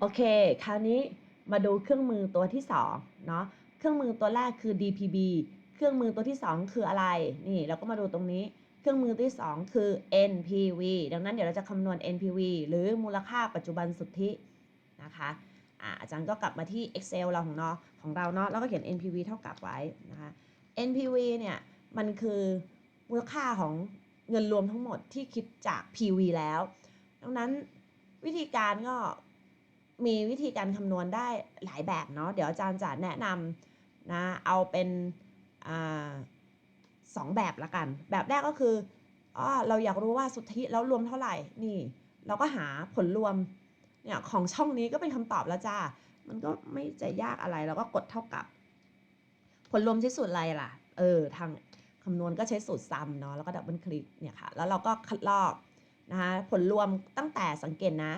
โอเค คราวนี้มาดูเครื่องมือตัวที่2เนาะ เครื่องมือตัวแรกคือ DPB เครื่องมือตัวที่ 2 คืออะไร นี่เราก็มาดูตรงนี้ เครื่องมือที่ 2 คือ NPV ดังนั้นเดี๋ยวเราจะคำนวณ NPV หรือมูลค่าปัจจุบันสุทธินะคะอ่าอาจารย์ก็กลับมาที่ Excel เราของเนาะของเราเนาะแล้วก็เขียน NPV เท่ากับไว้นะคะ NPV เนี่ยมันคือมูลค่าของเงินรวมทั้งหมดที่คิดจาก PV แล้ว ดังนั้นวิธีการก็ มีวิธีการคำนวณได้หลายแบบเนาะเดี๋ยวอาจารย์จะแนะนำนะเอาเป็นอสองแบบละกัน แบบแรกก็คืออ๋อเราอยากรู้ว่าสุทธิแล้วรวมเท่าไหร่นี่ เราก็หาผลรวมเนี่ยของช่องนี้ก็เป็นคำตอบแล้วจ้ามันก็ไม่จะยากอะไรเราก็กดเท่ากับ ผลรวมใช้สูตรอะไรล่ะ เออทางคำนวณก็ใช้สูตรซัมเนาะแล้วก็ดับเบิลคลิกเนี่ยค่ะแล้วเราก็คัดลอกนะคะผลรวมตั้งแต่สังเกตนะ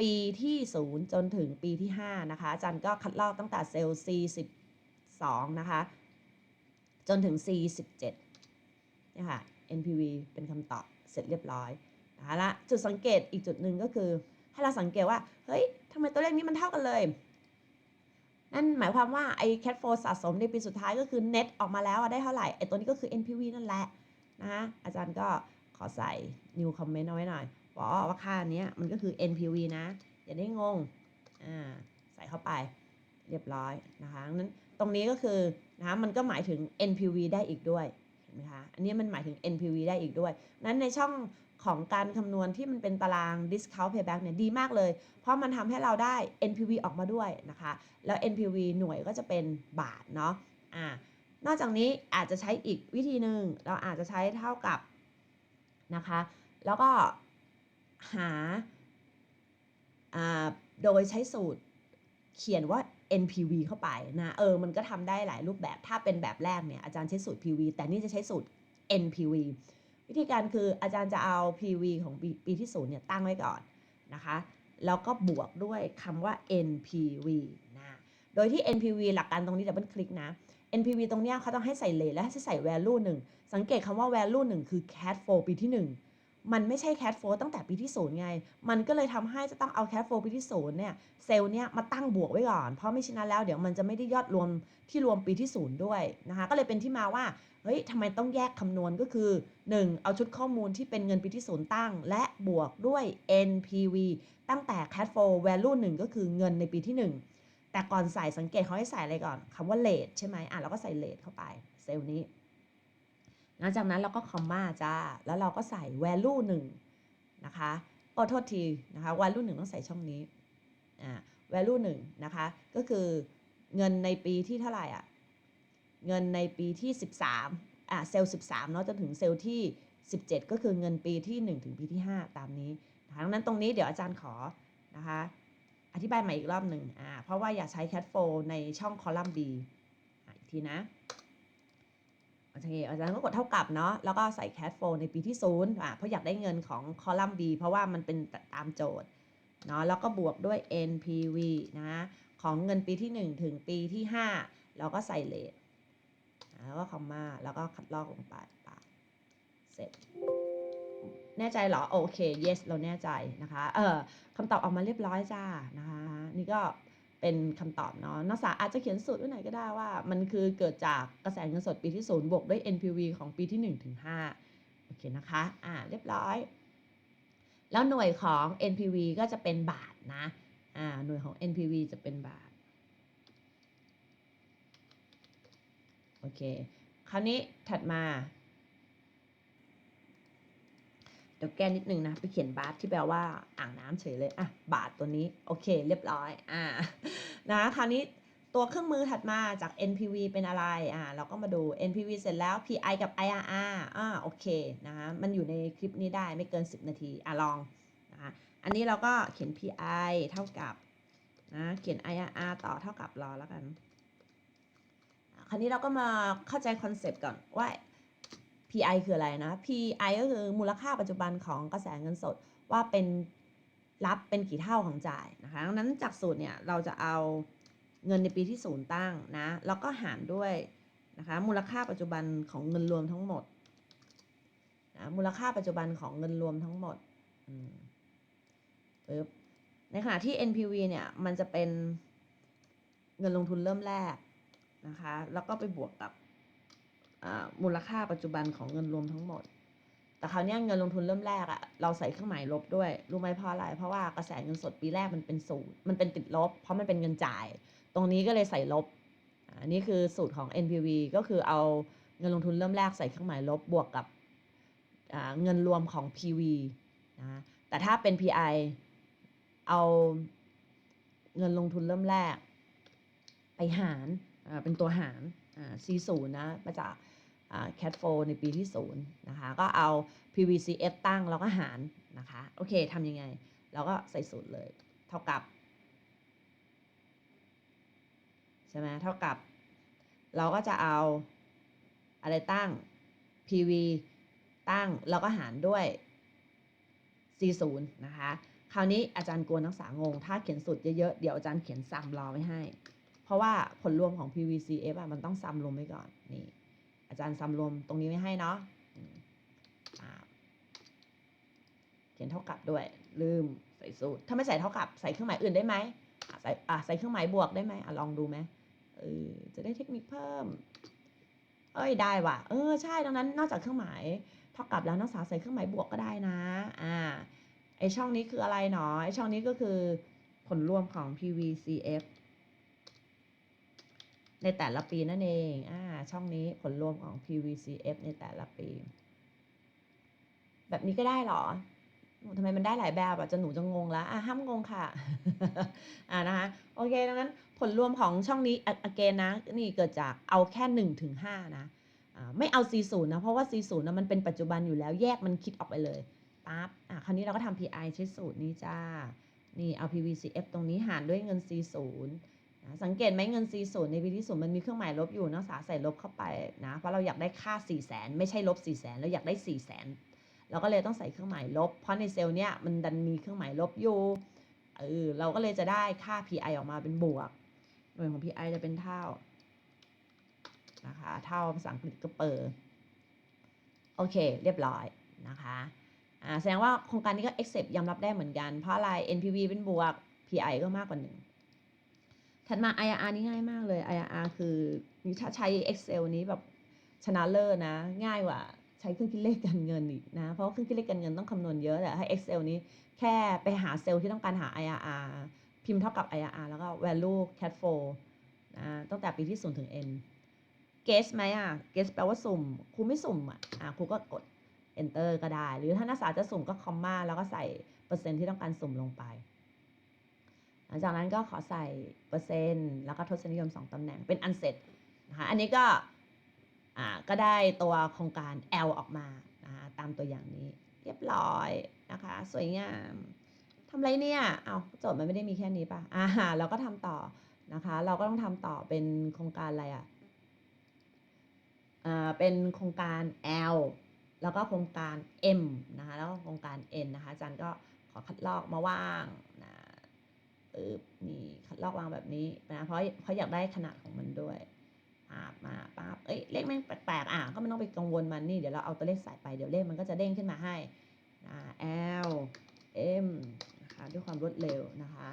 ปีที่ 0 จนถึงปีที่ 5 นะคะ อาจารย์ก็คัดลอกตั้งแต่เซลล์ C12 นะคะ จนถึง C17 เนี่ยค่ะ NPV เป็นคำตอบเสร็จเรียบร้อยนะคะและจุดสังเกตอีกจุดหนึ่งก็คือ ให้เราสังเกตว่า เฮ้ยทำไมตัวเลขนี้มันเท่ากันเลย นั่นหมายความว่าไอ้ cat f o สะสมในปีสุดท้ายก็คือ net ออกมาแล้วได้เท่าไหร่ไอ้ตัวนี้ก็คือ NPV นั่นแหละนะอาจารย์ก็ขอใส่ new comment เอาไว้หน่อย บอกว่าค่านี้มันก็คือ NPV นะ อย่าได้งง อ่า ใส่เข้าไปเรียบร้อยนะคะนั้นตรงนี้ก็คือนะมันก็หมายถึง NPV ได้อีกด้วยเห็นไหมคะ อันนี้มันหมายถึง NPV ได้อีกด้วย นั้นในช่องของการคำนวณที่มันเป็นตาราง discount payback เนี่ยดีมากเลย เพราะมันทำให้เราได้ NPV ออกมาด้วยนะคะ แล้ว NPV หน่วยก็จะเป็นบาทเนาะ อ่า นอกจากนี้อาจจะใช้อีกวิธีหนึ่ง เราอาจจะใช้เท่ากับนะคะ แล้วก็ หา โดยใช้สูตรเขียนว่า NPV เข้าไปนะเออมันก็ทำได้หลายรูปแบบถ้าเป็นแบบแรกเนี่ยอาจารย์ใช้สูตร PV แต่นี่จะใช้สูตร NPV วิธีการคืออาจารย์จะเอา PV ของปีปที่ศูนย์เนี่ยตั้งไว้ก่อนนะคะแล้วก็บวกด้วยคำว่า NPV นะ โดยที่ NPV หลักการตรงนี้ดับเบิลคลิกนะ NPV ตรงเนี้ยเขาต้องให้ใส่เลทและให้ใส่ value หนึ่งสังเกตคำว่า value หนึ่งคือ cat flow ปีที่ 1 มันไม่ใช่ cat flow ตั้งแต่ปีที่ศูนย์ไง มันก็เลยทำให้จะต้องเอา cat flow ปีที่ศูนย์เนี่ยเซลล์เนี่ยมาตั้งบวกไว้ก่อน เพราะไม่ชนนั้นแล้วเดี๋ยวมันจะไม่ได้ยอดรวมที่รวมปีที่ศูนย์ด้วยนะคะ ก็เลยเป็นที่มาว่า เฮ้ยทำไมต้องแยกคำนวณก็คือ 1. เอาชุดข้อมูลที่เป็นเงินปีที่ศูนย์ตั้ง และบวกด้วย NPV ตั้งแต่ cat flow value 1ก็คือเงินในปีที่ 1 แต่ก่อนใส่สังเกตเขาให้ใส่อะไรก่อนคำว่า rate ใช่ไหมอะเราก็ใส่ rate เข้าไปเซลล์นี้ หลังจากนั้นเราก็คอมมาจ้า แล้วเราก็ใส่ value 1 นะคะโอ้โทษทีนะคะ value 1 ต้องใส่ช่องนี้อ่า value 1 นะคะ ก็คือเงินในปีที่เท่าไหร่อะ เงินในปีที่ 13อะเซลล์13 เนาะจนถึงเซลล์ที่ 17 ก็คือเงินปีที่ 1 ถึงปีที่ 5 ตามนี้ดังนั้นตรงนี้เดี๋ยวอาจารย์ขอนะคะ อธิบายใหม่อีกรอบหนึ่งอ่าเพราะว่าอยากใช้ cat flow ในช่องคอลัมน์ B อีกทีนะ โอเคอาจารย์ก็กดเท่ากับเนาะแล้วก็ใส่ cat flow ในปีที่0อะเพราะอยากได้เงินของคอลัมน์ B เพราะว่ามันเป็นตามโจทย์เนาะแล้วก็บวกด้วย NPV นะของเงินปีที่ 1 ถึงปีที่5แล้วก็ใส่เลทแล้วก็คอมมาแล้วก็คัดลอกลงไปปะเสร็จ แน่ใจเหรอ โอเค yes เราแน่ใจนะคะ เออคำตอบออกมาเรียบร้อยจ้านะคะ นี่ก็ เป็นคำตอบเนาะนักศึกษาอาจจะเขียนสูตรไว้ไหนก็ได้ว่า มันคือเกิดจากกระแสเงินสดปีที่0บวกด้วย NPV ของปีที่1ถึง5โอเคนะคะ อ่า เรียบร้อย แล้วหน่วยของ NPV ก็จะเป็นบาทนะ อ่า หน่วยของ NPV จะเป็นบาท โอเค คราวนี้ถัดมา เดี๋ยวแก้นิดนึงนะ ไปเขียนบาทที่แปลว่าอ่างน้ำเฉยเลยอะบาทตัวนี้โอเค เรียบร้อยอ่านะคราวนี้ตัวเครื่องมือถัดมาจาก NPV เป็นอะไรอ่าเราก็มาดู NPV เสร็จแล้ว PI กับ IRR อ่าโอเคนะคะมันอยู่ในคลิปนี้ได้ไม่เกิน 10 นาทีอะลองนะคะอันนี้เราก็เขียน PI เท่ากับนะเขียน IRR ต่อเท่ากับรอแล้วกัน คราวนี้เราก็มาเข้าใจคอนเซปต์ก่อนว่า PI คืออะไรนะ PI ก็คือมูลค่าปัจจุบันของกระแสเงินสดว่าเป็นรับเป็นกี่เท่าของจ่ายนะคะดังนั้นจากสูตรเนี่ยเราจะเอาเงินในปีที่ศูนย์ตั้งนะแล้วก็หารด้วยนะคะมูลค่าปัจจุบันของเงินรวมทั้งหมดนะมูลค่าปัจจุบันของเงินรวมทั้งหมดปึ๊บในขณะที่ NPV เนี่ยมันจะเป็นเงินลงทุนเริ่มแรกนะคะแล้วก็ไปบวกกับ มูลค่าปัจจุบันของเงินรวมทั้งหมด แต่คราวนี้เงินลงทุนเริ่มแรกอะเราใส่เครื่องหมายลบด้วย รู้ไหมเพราะอะไร เพราะว่ากระแสเงินสดปีแรกมันเป็นศูนย์มันเป็นติดลบ เพราะมันเป็นเงินจ่าย ตรงนี้ก็เลยใส่ลบ อันนี้คือสูตรของ NPV ก็คือเอาเงินลงทุนเริ่มแรกใส่เครื่องหมายลบบวกกับเงินรวมของ PV นะแต่ถ้าเป็น PI เอาเงินลงทุนเริ่มแรก ไปหารเป็นตัวหาร C0 นะมาจาก อ่า cat 4ในปีที่0นะคะ ก็เอา PVCF ตั้งแล้วก็หารนะคะ โอเคทำยังไง เราก็ใส่สูตรเลย เท่ากับ ใช่ไหมเท่ากับ เราก็จะเอาอะไรตั้ง PV ตั้งแล้วก็หารด้วย C0 นะคะ คราวนี้อาจารย์กลัวนักศึกษางง ถ้าเขียนสูตรเยอะๆ เดี๋ยวอาจารย์เขียนซ้ำรอไว้ให้ เพราะว่าผลรวมของ PVCF อะมันต้องซ้ำรวมไว้ก่อน นี่ อาจารย์ซ้ำรวมตรงนี้ไว้ให้เนาะเขียนเท่ากับด้วย ลืมใส่สูตร ถ้าไม่ใส่เท่ากับใส่เครื่องหมายอื่นได้ไหมใส่ใส่เครื่องหมายบวกได้ไหมอลองดูไหมเออจะได้เทคนิคเพิ่ม เอ้ยได้ว่ะ เออใช่ดังนั้นนอกจากเครื่องหมายเท่ากับแล้วนักศึกษาใส่เครื่องหมายบวกก็ได้นะ อ่าไอช่องนี้คืออะไรหนอไอช่องนี้ก็คือผลรวมของ PVCF ในแต่ละปีนั่นเองอ่าช่องนี้ผลรวมของ PVCF ในแต่ละปี แบบนี้ก็ได้เหรอทำไมมันได้หลายแบบอะจะหนูจะงงแล้วอะห้ามงงค่ะ อ่านะคะโอเคดังนั้นผลรวมของช่องนี้ again นะ นี่เกิดจากเอาแค่1ถึง5นะอ่าไม่เอา C0 นะเพราะว่า C0 นะมันเป็นปัจจุบันอยู่แล้วแยกมันคิดออกไปเลยปั๊บอะคราวนี้เราก็ทำ PI ใช้สูตรนี้จ้า นี่เอา PVCF ตรงนี้หารด้วยเงิน C0 นะสังเกตไหมเงิน C0 ในวิธีศูนย์มันมีเครื่องหมายลบอยู่นักศึกษาใส่ลบเข้าไปนะเพราะเราอยากได้ค่า 4 0 0 0 0 0ไม่ใช่ลบ4 0 0 0 0 0เราอยากได้ 4 0 0 0 0 0เราก็เลยต้องใส่เครื่องหมายลบ เพราะในเซลล์เนี้ยมันดันมีเครื่องหมายลบอยู่เออเราก็เลยจะได้ค่า PI ออกมาเป็นบวก หน่วยของ PI จะเป็นเท่านะคะเท่าภาษาอังกฤษก็เปิดโอเค เรียบร้อยนะคะแสดงว่าโครงการนี้ก็ accept ยอมรับได้เหมือนกัน เพราะอะไร NPV เป็นบวก PI ก็มากกว่าหนึ่ง ถัดมา IRR นี่ง่ายมากเลย IRR คือมีถ้าใช้ Excel นี้แบบชนะเลิศนะ ง่ายกว่าใช้เครื่องคิดเลขการเงินอีกนะ เพราะเครื่องคิดเลขการเงินต้องคำนวณเยอะแต่ให้ Excel นี้แค่ไปหาเซลล์ที่ต้องการหา IRR พิมพ์เท่ากับ IRR แล้วก็ value cat 4นะตั้งแต่ปีที่0ถึง n guess ไหมอะ guess แปลว่าสุ่มครูไม่สุ่มอะอะครูก็กด enter ก็ได้ หรือถ้านักศึกษาจะสุ่มก็ comma แล้วก็ใส่เปอร์เซ็นต์ที่ต้องการสุ่มลงไป หลังจากนั้นก็ขอใส่เปอร์เซ็นต์ แล้วก็ทศนิยม 2 ตำแหน่งเป็นอันเสร็จนะคะอันนี้ก็อ่าก็ได้ตัวโครงการ L ออกมานะคะตามตัวอย่างนี้เรียบร้อยนะคะ สวยงามทำไรเนี่ย เอาโจทย์มันไม่ได้มีแค่นี้ป่ะอ่าเราก็ทำต่อนะคะ เราก็ต้องทำต่อเป็นโครงการอะไรอะอ่าเป็นโครงการ L แล้วก็โครงการ M นะคะ แล้วก็โครงการ N นะคะอาจารย์ก็ขอคัดลอกมาว่าง ปึ๊บนี่คัดลอกวางแบบนี้นะเพราะเพราะอยากได้ขนาดของมันด้วยปาบมาปั๊บเอ้ยเลขแม่งแปลกๆอะก็ไม่ต้องไปกังวลมันนี่เดี๋ยวเราเอาตัวเลขใส่ไปเดี๋ยวเลขมันก็จะเด้งขึ้นมาให้นะ L M นะคะด้วยความรวดเร็วนะคะ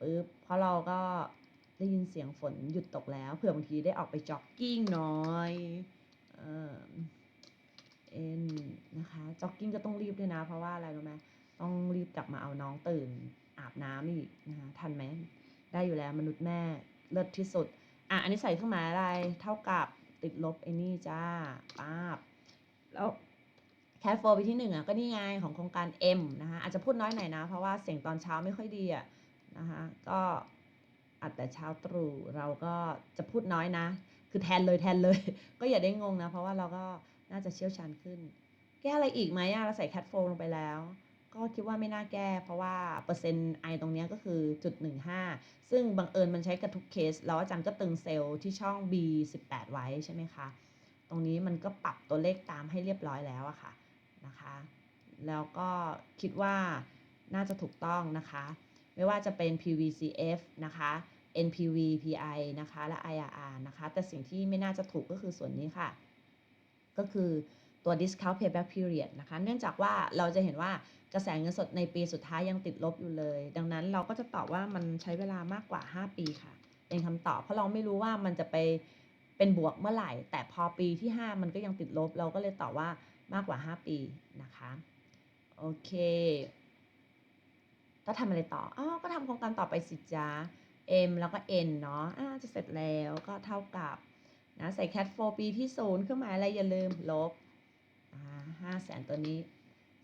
ปึ๊บเพราะเราก็ได้ยินเสียงฝนหยุดตกแล้วเผื่อบางทีได้ออกไปจ็อกกิ้งหน่อยเอ่อ N นะคะจ็อกกิ้งก็ต้องรีบด้วยนะ เพราะว่าอะไรรู้ไหมต้องรีบกลับมาเอาน้องตื่น อาบน้ำอีกนะคะทันไหมได้อยู่แล้วมนุษย์แม่เลิศที่สุด อะอันนี้ใส่เครื่องหมายอะไรเท่ากับติดลบไอ้นี่จ้าป้าบแล้วแคทโฟไปที่หนึ่งอะก็นี่ไงของโครงการ M นะคะอาจจะพูดน้อยหน่อยนะ เพราะว่าเสียงตอนเช้าไม่ค่อยดีอะนะคะก็อัดแต่เช้าตรู่เราก็จะพูดน้อยนะ คือแทนเลยแทนเลย ก็อย่าได้งงนะ เพราะว่าเราก็น่าจะเชี่ยวชาญขึ้น แก้อะไรอีกไหมอะเราใส่แคทโฟลงไปแล้ว ก็คิดว่าไม่น่าแก้ เพราะว่าเปอร์เซ็นต์ไอตรงนี้ก็คือจุดหนึ่งห้าซึ่งบังเอิญมันใช้กับทุกเคส แล้วอาจารย์ก็ตึงเซลล์ที่ช่อง B 18 ไว้ใช่ไหมคะ ตรงนี้มันก็ปรับตัวเลขตามให้เรียบร้อยแล้วอะค่ะนะคะ แล้วก็คิดว่าน่าจะถูกต้องนะคะ ไม่ว่าจะเป็น PVCF นะคะ NPV PI นะคะ และ IRR นะคะ แต่สิ่งที่ไม่น่าจะถูกก็คือส่วนนี้ค่ะ ก็คือ ตัว discount payback period นะคะ เนื่องจากว่าเราจะเห็นว่ากระแสเงินสดในปีสุดท้ายยังติดลบอยู่เลย ดังนั้นเราก็จะตอบว่ามันใช้เวลามากกว่า 5 ปีค่ะ เป็นคำตอบ เพราะเราไม่รู้ว่ามันจะไปเป็นบวกเมื่อไหร่ แต่พอปีที่ 5 มันก็ยังติดลบ เราก็เลยตอบว่ามากกว่า 5 ปีนะคะ โอเค ก็ทำอะไรต่อ อ๋อ ก็ทำโครงการต่อไปสิจ้า M แล้วก็ N เนาะอ่าจะเสร็จแล้วก็เท่ากับนะใส่ cat 4ปีที่ศูนย์เครื่องหมายอะไรอย่าลืมลบ ห้าแสนตัวนี้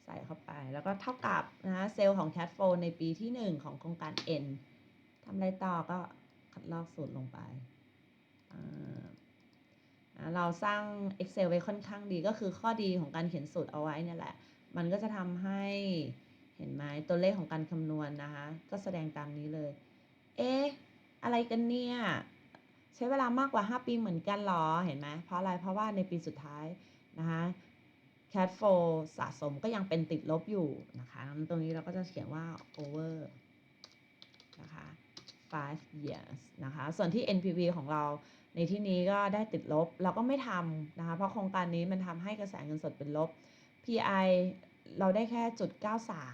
ใส่เข้าไป แล้วก็เท่ากับนะเซลล์ของ cat 4ในปีที่ 1 ของโครงการ N ทำอะไรต่อก็คัดลอกสูตรลงไป เราสร้าง Excel ไว้ค่อนข้างดีก็คือข้อดีของการเขียนสูตรเอาไว้นี่แหละ มันก็จะทำให้เห็นไหมตัวเลขของการคำนวณนะคะ ก็แสดงตามนี้เลย เอ๊ะ อะไรกันเนี่ย ใช้เวลามากกว่า 5 ปีเหมือนกันหรอ เห็นไหมเพราะอะไร เพราะว่าในปีสุดท้ายนะคะ cat 4สะสมก็ยังเป็นติดลบอยู่นะคะ ตรงนี้เราก็จะเขียนว่า over นะคะ5 years นะคะ ส่วนที่ NPV ของเราในที่นี้ก็ได้ติดลบ เราก็ไม่ทำนะคะ เพราะโครงการนี้มันทำให้กระแสเงินสดเป็นลบ PI เราได้แค่จุด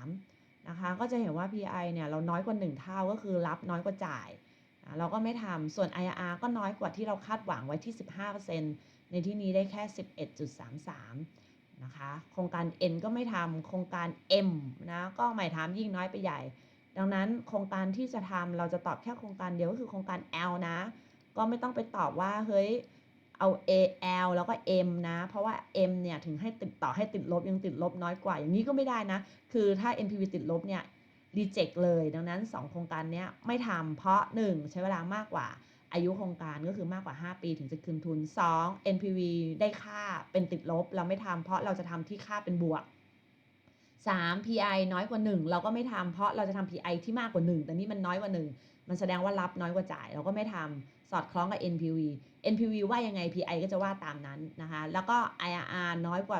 93 นะคะ ก็จะเห็นว่า PI เนี่ยเราน้อยกว่า 1 เท่าก็คือรับน้อยกว่าจ่ายนะเราก็ไม่ทำ ส่วน IRR ก็น้อยกว่าที่เราคาดหวังไว้ที่ 15%ในที่นี้ได้แค่ 11.33 นะคะ โครงการ N ก็ไม่ทำโครงการ M นะก็ไม่ทำยิ่งน้อยไปใหญ่ ดังนั้นโครงการที่จะทำเราจะตอบแค่โครงการเดียวก็คือโครงการ L นะ ก็ไม่ต้องไปตอบว่าเฮ้ยเอา A L แล้วก็ M นะ เพราะว่า M เนี่ยถึงให้ติดต่อให้ติดลบยังติดลบน้อยกว่า อย่างนี้ก็ไม่ได้นะ คือถ้า NPV ติดลบเนี่ยรีเจ็คเลย ดังนั้น 2 โครงการเนี้ยไม่ทำเพราะ 1 ใช้เวลามากกว่า อายุโครงการก็คือมากกว่า 5 ปีถึงจะคืนทุน 2 NPV ได้ค่าเป็นติดลบเราไม่ทำเพราะเราจะทำที่ค่าเป็นบวก 3 PI น้อยกว่า 1 เราก็ไม่ทำเพราะเราจะทำ PI ที่มากกว่า 1 แต่นี่มันน้อยกว่า 1 มันแสดงว่ารับน้อยกว่าจ่าย เราก็ไม่ทำสอดคล้องกับ NPV NPV ว่ายังไง PI ก็จะว่าตามนั้นนะคะแล้วก็ IRR น้อยกว่า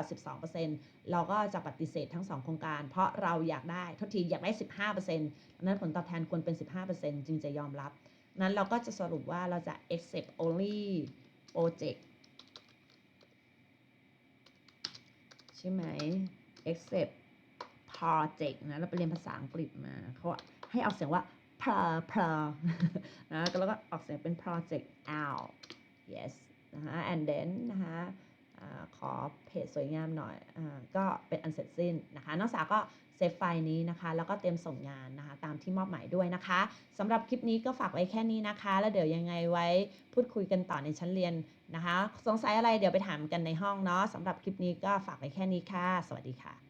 12%เราก็จะปฏิเสธทั้ง 2 โครงการ เพราะเราอยากได้ทษทีอยากได้ 15%ดังนั้นผลตอบแทนควรเป็น 15%จึงจะยอมรับ นั้นเราก็จะสรุปว่าเราจะ accept only project ใช่ไหม accept project นะ เราไปเรียนภาษาอังกฤษมาเขาให้ออกเสียงว่า pro pro นะแล้วก็ออกเสียงเป็น project out yes นะคะ and then นะคะขอเพจสวยงามหน่อยอก็เป็นอันเสร็จสิ้นนะคะ นักศึกษาก็ เซฟไฟล์นี้นะคะ แล้วก็เตรียมส่งงานนะคะ ตามที่มอบหมายด้วยนะคะสำหรับคลิปนี้ก็ฝากไว้แค่นี้นะคะ แล้วเดี๋ยวยังไงไว้พูดคุยกันต่อในชั้นเรียนนะคะ สงสัยอะไรเดี๋ยวไปถามกันในห้องเนาะสำหรับคลิปนี้ก็ฝากไว้แค่นี้ค่ะ สวัสดีค่ะ